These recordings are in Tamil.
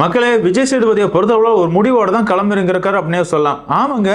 மக்களே விஜய் சேதுபதியை பொறுத்தவரை ஒரு முடிவோட தான் கிளம்பிருங்கிருக்காரு அப்படின்னே சொல்லலாம். ஆமாங்க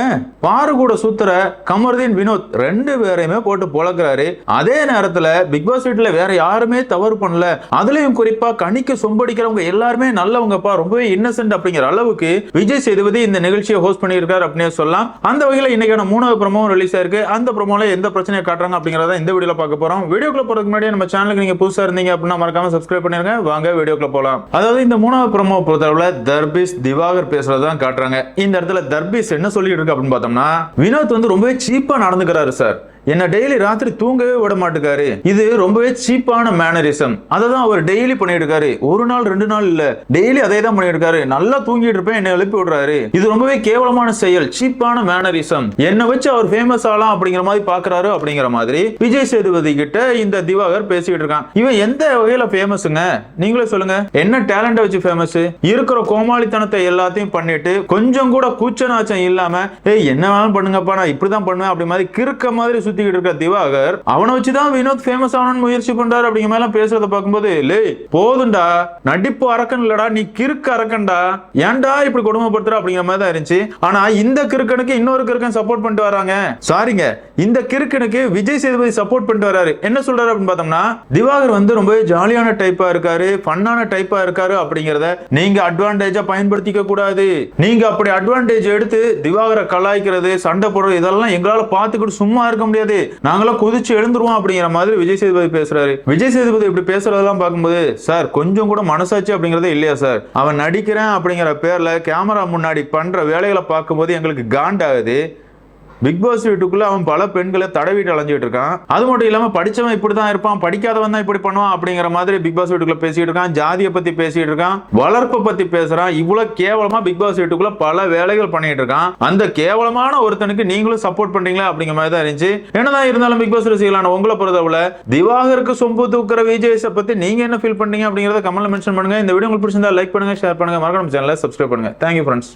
பாரு கூட சுத்துற கமருதீன் வினோத் ரெண்டு பேரையுமே போட்டு புழக்கிறாரு. அதே நேரத்துல பிக் பாஸ் வீட்டுல வேற யாருமே தவறு பண்ணல. அதுலயும் குறிப்பா கணிக்கு சொம்படிக்கிறவங்க எல்லாருமே நல்லவங்கப்பா ரொம்பவே இன்னசென்ட் அப்படிங்கிற அளவுக்கு விஜய் சேதுபதி இந்த நிகழ்ச்சியை ஹோஸ்ட் பண்ணியிருக்காரு அப்படின்னே சொல்லலாம். அந்த வகையில் இன்னைக்கான மூணாவது ப்ரோமோ ரிலீஸ் ஆயிருக்கு. அந்த ப்ரமோல எந்த பிரச்சனையை காட்டுறாங்க அப்படிங்கறத இந்த வீடியோல பார்க்க போறோம். வீடியோக்குள்ள போறதுக்கு முன்னாடி நம்ம சேனலுக்கு நீங்க புதுசா இருந்தீங்க அப்படின்னா மறக்காம சப்ஸ்கிரைப் பண்ணிருங்க. வாங்க வீடியோக்குள்ள போலாம். அதாவது இந்த மூணாவது ப்ரமோ பொறுத்தளவுல தர்பீஸ் திவாகர் பேசுறது தான் காட்டுறாங்க. இந்த இடத்துல தர்பீஸ் என்ன சொல்லிட்டு இருக்கு அப்படின்னு பார்த்தோம்னா வினோத் வந்து ரொம்பவே சீப்பா நடந்துக்கிறாரு சார் என்ன டெய்லி ராத்திரி தூங்கவே விட மாட்டுக்காரு. இது ரொம்பவே சீப்பான மேனரிசம் அதை தான் அவர் டெய்லி பண்ணிட்டு இருக்காரு ஒரு நாள் ரெண்டு நாள் இல்ல. டெய்லி அதே தான் பண்ணிட்டு இருக்காரு நல்லா தூங்கிட்டு இருப்பேன் என்ன எழுப்பி விடுறாரு. இது ரொம்பவே கேவலமான செயல் சீப்பான மேனரிசம் என்ன வச்சு அவர் ஃபேமஸ் ஆகலாம் அப்படிங்கிற மாதிரி பாக்குறாரு அப்படிங்கிற மாதிரி விஜய் சேதுபதி கிட்ட இந்த திவாகர் பேசிக்கிட்டு இருக்கான். இவன் எந்த வகையில ஃபேமஸுங்க நீங்களே சொல்லுங்க. என்ன டேலண்ட வச்சு ஃபேமஸ் இருக்கிற கோமாளித்தனத்தை எல்லாத்தையும் பண்ணிட்டு கொஞ்சம் கூட கூச்ச நாச்சம் இல்லாம ஏய் என்ன வேணாலும் பண்ணுங்கப்பா நான் இப்படிதான் பண்ணுவேன் அப்படி மாதிரி கிறுக்க மாதிரி சுத்திக்கிட்டு இருக்க திவாகர் அவனை வச்சுதான் வினோத் ஃபேமஸ் ஆகணும்னு முயற்சி பண்றாரு அப்படிங்கிற மாதிரி பேசுறத பார்க்கும்போது லே போதும்டா நடிப்பு அரக்கன் இல்லடா நீ கிறுக்கு அரக்கன்டா ஏன்டா இப்படி கொடுமைப்படுத்துற? அப்படிங்கிற மாதிரி தான் இருந்துச்சு. ஆனா இந்த கிறுக்கனுக்கு இன்னொரு கிறுக்கன் சப்போர்ட் பண்ணிட்டு வராங்க. சாரிங்க இந்த கிறுக்கனுக்கு விஜய் சேதுபதி சப்போர்ட் பண்ணிட்டு வராரு. என்ன சொல்றாரு அப்படின்னு பார்த்தோம்னா திவாகர் வந்து ரொம்பவே ஜாலியான டைப்பா இருக்காரு ஃபன்னான டைப்பா இருக்காரு அப்படிங்கிறத நீங்க அட்வான்டேஜா பயன்படுத்திக்க கூடாது. நீங்க அப்படி அட்வான்டேஜ் எடுத்து திவாகரை கலாய்க்கிறது சண்டை போடுறது இதெல்லாம் எங்களால பார்த்துக்கிட்டு சும்மா இருக்க முடியாது. நாங்களாம் கொதிச்சு எழுந்துருவோம் அப்படிங்கிற மாதிரி விஜய் சேதுபதி பேசுறாரு. விஜய் சேதுபதி இப்படி பேசுறதெல்லாம் பார்க்கும்போது சார் கொஞ்சம் கூட மனசாட்சி அப்படிங்கறதே இல்லையா சார்? அவன் நடிக்கிறேன் அப்படிங்கிற பேர்ல கேமரா முன்னாடி பண்ற வேலைகளை பார்க்கும்போது எங்களுக்கு காண்டாகுது. பிக் பாஸ் வீட்டுக்குள்ள அவன் பல பெண்களை தடவிட்டு அலைஞ்சிட்டு இருக்கான். அது மட்டும் இல்லாம படிச்சவன் இப்படி தான் இருப்பான். படிக்காதவன் தான் இப்படி பண்ணுவான் அப்படிங்கிற மாதிரி பிக் பாஸ் வீட்டுக்குள்ள பேசிட்டு இருக்கான். ஜாதியை பத்தி பேசிட்டு இருக்கான். வளர்ப்பை பத்தி பேசுறான். இவ்வளவு கேவலமா பிக் பாஸ் வீட்டுக்குள்ள பல வேலைகள் பண்ணிட்டு இருக்கான். அந்த கேவலமான ஒருத்தனுக்கு நீங்களும் சப்போர்ட் பண்றீங்களா அப்படிங்கிற மாதிரி தான் இருந்துச்சு. என்னதான் இருந்தாலும் பிக் பாஸ் ரசிகளான உங்களை பொறுத்தவரை திவாகருக்கு சொம்பு தூக்குற விஜய்ஸை பத்தி நீங்க என்ன ஃபீல் பண்ணீங்க அப்படிங்கறத கமெண்ட்ல மென்ஷன் பண்ணுங்க. இந்த வீடியோ உங்களுக்கு பிடிச்சிருந்தா லைக் பண்ணுங்க ஷேர் பண்ணுங்க. மறக்காம சேனலை சப்ஸ்கிரைப் பண்ணுங்க. Thank you friends